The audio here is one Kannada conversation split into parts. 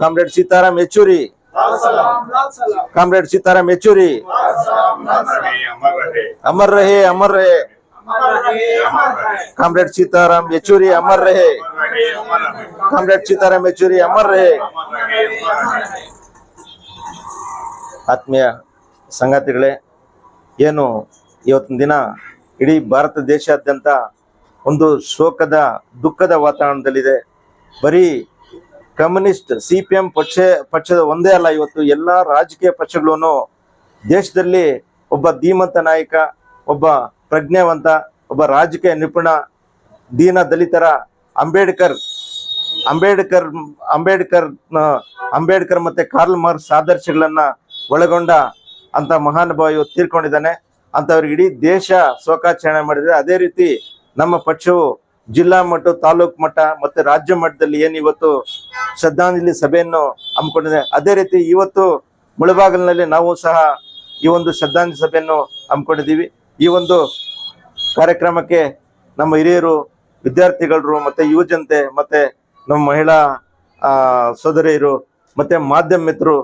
ಕಾಮ್ರೇಡ್ ಸೀತಾರಾಮ್ ಯೆಚೂರಿ ಕಾಮ್ರೇಡ್ ಸೀತಾರಾಮ್ ಯೆಚೂರಿ ಅಮರ್ ರಹೆ ಅಮರ್ ರಹೆ ಕಾಮ್ರೇಡ್ ಸೀತಾರಾಮ್ ಯೆಚೂರಿ ಅಮರ್ ರಹೆ ಕಾಮ್ರೇಡ್ ಸೀತಾರಾಮ್ ಯೆಚೂರಿ ಅಮರ್ ರಹೆ ಆತ್ಮೀಯ ಸಂಗಾತಿಗಳೇ, ಏನು ಇವತ್ತಿನ ದಿನ ಇಡೀ ಭಾರತ ದೇಶಾದ್ಯಂತ ಒಂದು ಶೋಕದ, ದುಃಖದ ವಾತಾವರಣದಲ್ಲಿದೆ. ಬರೀ ಕಮ್ಯುನಿಸ್ಟ್ ಸಿ ಪಿ ಎಂ ಪಕ್ಷ, ಪಕ್ಷದ ಒಂದೇ ಅಲ್ಲ ಇವತ್ತು ಎಲ್ಲ ರಾಜಕೀಯ ಪಕ್ಷಗಳೂ ದೇಶದಲ್ಲಿ ಒಬ್ಬ ಧೀಮಂತ ನಾಯಕ, ಒಬ್ಬ ಪ್ರಜ್ಞಾವಂತ, ಒಬ್ಬ ರಾಜಕೀಯ ನಿಪುಣ, ದೀನ ದಲಿತರ ಅಂಬೇಡ್ಕರ್ ಅಂಬೇಡ್ಕರ್ ಅಂಬೇಡ್ಕರ್ ಅಂಬೇಡ್ಕರ್ ಮತ್ತೆ ಕಾರ್ಲ್ ಮಾರ್ಕ್ಸ್ ಆದರ್ಶಗಳನ್ನ ಒಳಗೊಂಡ ಅಂತ ಮಹಾನುಭಾವ ಇವತ್ತು ತೀರ್ಕೊಂಡಿದ್ದಾನೆ. ಅಂತವ್ರಿಗೆ ಇಡೀ ದೇಶ ಶೋಕಾಚರಣೆ ಮಾಡಿದ್ರೆ ಅದೇ ರೀತಿ ನಮ್ಮ ಪಕ್ಷವು ಜಿಲ್ಲಾ ಮಟ್ಟ, ತಾಲೂಕು ಮಟ್ಟ ಮತ್ತೆ ರಾಜ್ಯ ಮಟ್ಟದಲ್ಲಿ ಏನು ಇವತ್ತು ಶ್ರದ್ಧಾಂಜಲಿ ಸಭೆಯನ್ನು ಹಮ್ಮಿಕೊಂಡಿದೆ. ಅದೇ ರೀತಿ ಇವತ್ತು ಮುಳಬಾಗಲಿನಲ್ಲಿ ನಾವು ಸಹ ಈ ಒಂದು ಶ್ರದ್ಧಾಂಜಲಿ ಸಭೆಯನ್ನು ಹಮ್ಮಿಕೊಂಡಿದ್ದೀವಿ. ಈ ಒಂದು ಕಾರ್ಯಕ್ರಮಕ್ಕೆ ನಮ್ಮ ಹಿರಿಯರು, ವಿದ್ಯಾರ್ಥಿಗಳರು ಮತ್ತೆ ಯುವ ಜನತೆ ಮತ್ತೆ ನಮ್ಮ ಮಹಿಳಾ ಸೋದರಿಯರು ಮತ್ತೆ ಮಾಧ್ಯಮ ಮಿತ್ರರು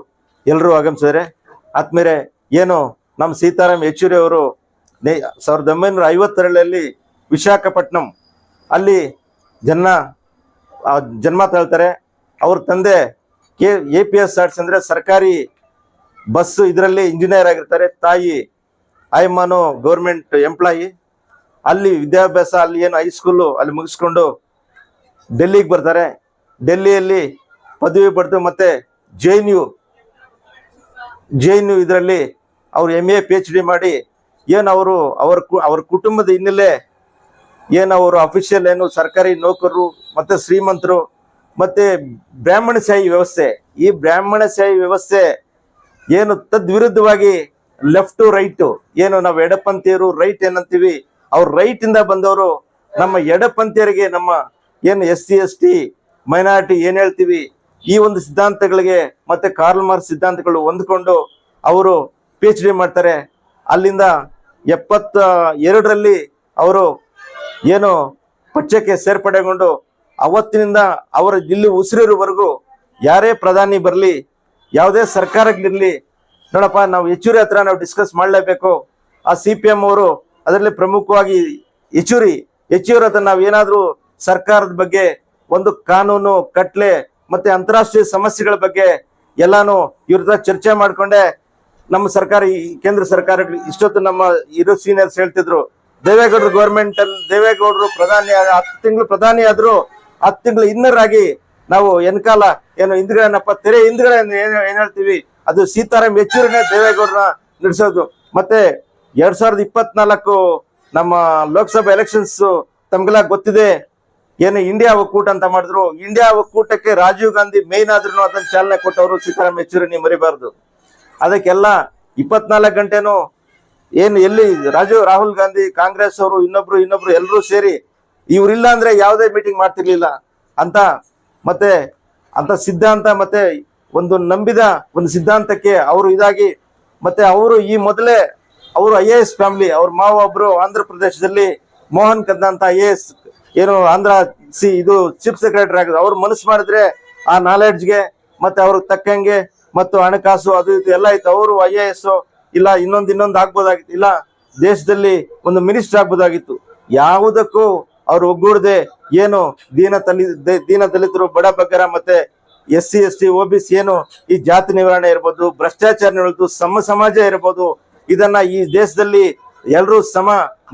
ಎಲ್ಲರೂ ಆಗಮಿಸಿದರೆ ಆದ್ಮೇಲೆ ಏನು ನಮ್ಮ ಸೀತಾರಾಮ್ ಯೆಚೂರಿ ಅವರು ಸಾವಿರದ ಒಂಬೈನೂರ ಐವತ್ತೆರಡರಲ್ಲಿ ವಿಶಾಖಪಟ್ಟಣಂ ಅಲ್ಲಿ ಜನ ಜನ್ಮ ತಳ್ತಾರೆ ಅವ್ರ ತಂದೆ K A P S arts ಅಂದರೆ ಸರ್ಕಾರಿ ಬಸ್ ಇದರಲ್ಲಿ ಇಂಜಿನಿಯರ್ ಆಗಿರ್ತಾರೆ. ತಾಯಿ ಆಯಮ್ಮನು ಗೌರ್ಮೆಂಟ್ ಎಂಪ್ಲಾಯಿ ಅಲ್ಲಿ ವಿದ್ಯಾಭ್ಯಾಸ, ಅಲ್ಲಿ ಏನು ಹೈಸ್ಕೂಲು ಅಲ್ಲಿ ಮುಗಿಸ್ಕೊಂಡು ಡೆಲ್ಲಿಗೆ ಬರ್ತಾರೆ. ಡೆಲ್ಲಿಯಲ್ಲಿ ಪದವಿ ಪಡೆದು ಮತ್ತೆ J N U J N U ಇದರಲ್ಲಿ ಅವರು M A P H D ಮಾಡಿ ಏನು ಅವರು, ಅವರ ಕು- ಅವ್ರ ಕುಟುಂಬದ ಹಿನ್ನೆಲೆ ಏನು ಅವರು ಅಫಿಷಿಯಲ್ ಏನು ಸರ್ಕಾರಿ ನೌಕರರು, ಮತ್ತೆ ಶ್ರೀಮಂತರು, ಮತ್ತೆ ಬ್ರಾಹ್ಮಣಶಾಹಿ ವ್ಯವಸ್ಥೆ. ಈ ಬ್ರಾಹ್ಮಣಶಾಹಿ ವ್ಯವಸ್ಥೆ ಏನು ತದ್ವಿರುದ್ಧವಾಗಿ ಲೆಫ್ಟ್ ರೈಟ್ ಏನು ನಾವು ಎಡಪಂಥೀಯರು ರೈಟ್ ಏನಂತೀವಿ, ಅವ್ರು ರೈಟ್ ಇಂದ ಬಂದವರು ನಮ್ಮ ಎಡಪಂಥೀಯರಿಗೆ ನಮ್ಮ ಏನು S C S T minority ಏನ್ ಹೇಳ್ತೀವಿ, ಈ ಒಂದು ಸಿದ್ಧಾಂತಗಳಿಗೆ ಮತ್ತೆ ಕಾರ್ಲ್ ಮಾರ್ಕ್ಸ್ ಸಿದ್ಧಾಂತಗಳು ಹೊಂದ್ಕೊಂಡು ಅವರು ಪಿ ಮಾಡ್ತಾರೆ. ಅಲ್ಲಿಂದ ಎಪ್ಪತ್ತ ಎರಡರಲ್ಲಿ ಅವರು ಏನು ಪಕ್ಷಕ್ಕೆ ಸೇರ್ಪಡೆಗೊಂಡು ಅವತ್ತಿನಿಂದ ಅವರ ಇಲ್ಲಿ ಉಸಿರಿರುವವರೆಗೂ ಯಾರೇ ಪ್ರಧಾನಿ ಬರಲಿ, ಯಾವುದೇ ಸರ್ಕಾರಗಳಿರಲಿ, ನೋಡಪ್ಪ, ನಾವು ಯೆಚೂರಿ ಹತ್ರ ನಾವು ಡಿಸ್ಕಸ್ ಮಾಡಲೇಬೇಕು. ಆ ಸಿ ಪಿ ಎಂ ಅವರು ಅದರಲ್ಲಿ ಪ್ರಮುಖವಾಗಿ ಯೆಚೂರಿ ಯೆಚೂರಿ ಹತ್ರ ನಾವು ಏನಾದರೂ ಸರ್ಕಾರದ ಬಗ್ಗೆ ಒಂದು ಕಾನೂನು, ಕಟ್ಲೆ ಮತ್ತೆ ಅಂತಾರಾಷ್ಟ್ರೀಯ ಸಮಸ್ಯೆಗಳ ಬಗ್ಗೆ ಎಲ್ಲಾನು ಇವ್ರ ಚರ್ಚೆ ಮಾಡಿಕೊಂಡೆ ನಮ್ಮ ಸರ್ಕಾರ ಈ ಕೇಂದ್ರ ಸರ್ಕಾರ ಇಷ್ಟೊತ್ತು ನಮ್ಮ ಇರೋ ಸೀನಿಯರ್ಸ್ ಹೇಳ್ತಿದ್ರು ದೇವೇಗೌಡರು ಗೌರ್ಮೆಂಟ್ ಅಲ್ಲಿ, ದೇವೇಗೌಡರು ಪ್ರಧಾನಿ ಹತ್ತು ತಿಂಗಳು ಪ್ರಧಾನಿ ಆದ್ರು ಹತ್ತು ತಿಂಗಳು ಇನ್ನರಾಗಿ ನಾವು ಎನ್ಕಾಲ ಏನು ಹಿಂದ್ಗಡೆನಪ್ಪ ತೆರೆ ಹಿಂದ್ಗಡೆ ಏನ್ ಏನ್ ಹೇಳ್ತೀವಿ? ಅದು ಸೀತಾರಾಮ್ ಯೆಚೂರಿನೇ ದೇವೇಗೌಡರ ನಡೆಸೋದು. ಮತ್ತೆ ಎರಡ್ ಸಾವಿರದ ಇಪ್ಪತ್ನಾಲ್ಕು ನಮ್ಮ ಲೋಕಸಭಾ ಎಲೆಕ್ಷನ್ಸ್ ತಮ್ಗೆಲ್ಲ ಗೊತ್ತಿದೆ. ಏನು ಇಂಡಿಯಾ ಒಕ್ಕೂಟ ಅಂತ ಮಾಡಿದ್ರು. ಇಂಡಿಯಾ ಒಕ್ಕೂಟಕ್ಕೆ ರಾಜೀವ್ ಗಾಂಧಿ ಮೇನ್ ಆದ್ರೂ ಅದನ್ನ ಚಾಲನೆ ಕೊಟ್ಟವರು ಸೀತಾರಾಮ್ ಯೆಚೂರಿ ನೀವು ಮರಿಬಾರ್ದು. ಅದಕ್ಕೆಲ್ಲ ಇಪ್ಪತ್ನಾಲ್ಕು ಗಂಟೆನು ಏನು ಎಲ್ಲಿ ರಾಜೀವ್ ರಾಹುಲ್ ಗಾಂಧಿ, ಕಾಂಗ್ರೆಸ್ ಅವರು, ಇನ್ನೊಬ್ರು ಇನ್ನೊಬ್ರು ಎಲ್ಲರೂ ಸೇರಿ ಇವರಿಲ್ಲ ಅಂದ್ರೆ ಯಾವುದೇ ಮೀಟಿಂಗ್ ಮಾಡ್ತಿರ್ಲಿಲ್ಲ ಅಂತ ಮತ್ತೆ ಅಂತ ಸಿದ್ಧಾಂತ ಮತ್ತೆ ಒಂದು ನಂಬಿದ ಒಂದು ಸಿದ್ಧಾಂತಕ್ಕೆ ಅವರು ಇದಾಗಿ ಮತ್ತೆ ಅವರು ಈ ಮೊದಲೇ ಅವರು ಐ ಎ ಎಸ್ ಫ್ಯಾಮಿಲಿ ಅವ್ರ ಮಾವ ಒಬ್ರು ಆಂಧ್ರ ಪ್ರದೇಶದಲ್ಲಿ ಮೋಹನ್ ಕದ್ದ ಅಂತ ಐ ಎ ಎಸ್ ಏನು ಆಂಧ್ರ ಸಿ ಇದು ಚೀಫ್ ಸೆಕ್ರೆಟರಿ ಆಗಿದೆ ಅವ್ರು ಮನಸ್ಸು ಮಾಡಿದ್ರೆ ಆ ನಾಲೆಡ್ಜ್ಗೆ ಮತ್ತೆ ಅವ್ರಿಗೆ ತಕ್ಕಂಗೆ ಮತ್ತು ಹಣಕಾಸು ಅದು ಇದು ಎಲ್ಲ ಇತ್ತು. ಅವರು ಐ ಎ ಎಸ್ ಇಲ್ಲ, ಇನ್ನೊಂದು ಇನ್ನೊಂದು ಆಗ್ಬೋದಾಗಿತ್ತು. ಇಲ್ಲ, ದೇಶದಲ್ಲಿ ಒಂದು ಮಿನಿಸ್ಟರ್ ಆಗ್ಬೋದಾಗಿತ್ತು. ಯಾವುದಕ್ಕೂ ಅವ್ರು ಒಗ್ಗೂಡದೆ ಏನು ದೀನ ತಲಿ ದೀನ ದಲಿತರು, ಬಡ ಬಗ್ಗರ ಮತ್ತೆ S C, S T O B C ಏನು ಈ ಜಾತಿ ನಿವಾರಣೆ ಇರ್ಬೋದು, ಭ್ರಷ್ಟಾಚಾರ ಇರ್ಬೋದು, ಸಮ ಸಮಾಜ ಇರ್ಬೋದು, ಇದನ್ನ ಈ ದೇಶದಲ್ಲಿ ಎಲ್ಲರೂ ಸಮ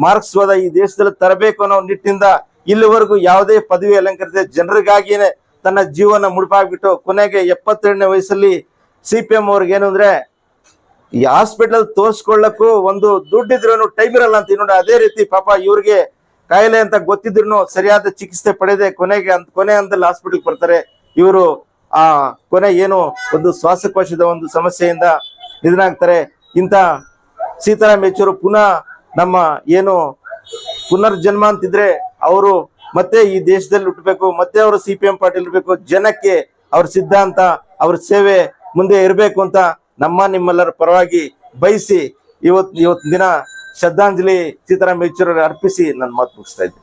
ಮಾರ್ಕ್ಸ್ವಾದ ಈ ದೇಶದಲ್ಲಿ ತರಬೇಕು ಅನ್ನೋ ನಿಟ್ಟಿನಿಂದ ಇಲ್ಲಿವರೆಗೂ ಯಾವುದೇ ಪದವಿ ಅಲಂಕರಿಸಿದೆ ಜನರಿಗಾಗಿಯೇ ತನ್ನ ಜೀವನ ಮುಡುಪಾಗ್ಬಿಟ್ಟು ಕೊನೆಗೆ ಎಪ್ಪತ್ತೆರಡನೇ ವಯಸ್ಸಲ್ಲಿ ಸಿ ಪಿ ಎಂ ಅವ್ರಿಗೆ ಏನು ಅಂದ್ರೆ ಈ ಹಾಸ್ಪಿಟಲ್ ತೋರ್ಸ್ಕೊಳ್ಳಕ್ಕೂ ಒಂದು ದುಡ್ಡಿದ್ರು ಟೈಮ್ ಇರಲ್ಲ ಅಂತ. ನೋಡಿ ಅದೇ ರೀತಿ ಪಾಪ ಇವ್ರಿಗೆ ಕಾಯಿಲೆ ಅಂತ ಗೊತ್ತಿದ್ರು ಸರಿಯಾದ ಚಿಕಿತ್ಸೆ ಪಡೆದೆ ಕೊನೆಗೆ ಅಂತ ಕೊನೆ ಹಂತದಲ್ಲಿ ಹಾಸ್ಪಿಟಲ್ ಬರ್ತಾರೆ. ಇವರು ಆ ಕೊನೆ ಏನು ಒಂದು ಶ್ವಾಸಕೋಶದ ಒಂದು ಸಮಸ್ಯೆಯಿಂದ ನಿಧನಾಗ್ತಾರೆ ಇಂಥ ಸೀತಾರಾಮ್ ಯೆಚೂರು ಪುನಃ ನಮ್ಮ ಏನು ಪುನರ್ಜನ್ಮ ಅಂತಿದ್ರೆ ಅವರು ಮತ್ತೆ ಈ ದೇಶದಲ್ಲಿ ಹುಟ್ಟಬೇಕು, ಮತ್ತೆ ಅವರು ಸಿ ಪಿ ಎಂ ಪಾರ್ಟಿ ಇರಬೇಕು, ಜನಕ್ಕೆ ಅವ್ರ ಸಿದ್ಧಾಂತ, ಅವ್ರ ಸೇವೆ ಮುಂದೆ ಇರಬೇಕು ಅಂತ ನಮ್ಮ ನಿಮ್ಮೆಲ್ಲರ ಪರವಾಗಿ ಬಯಸಿ ಇವತ್ ಇವತ್ತು ದಿನ ಶ್ರದ್ಧಾಂಜಲಿ ಸೀತಾರಾಮ್ ಯೆಚೂರಿ ಅರ್ಪಿಸಿ ನನ್ನ ಮಾತು ಮುಗಿಸ್ತಾ ಇದ್ದೀನಿ.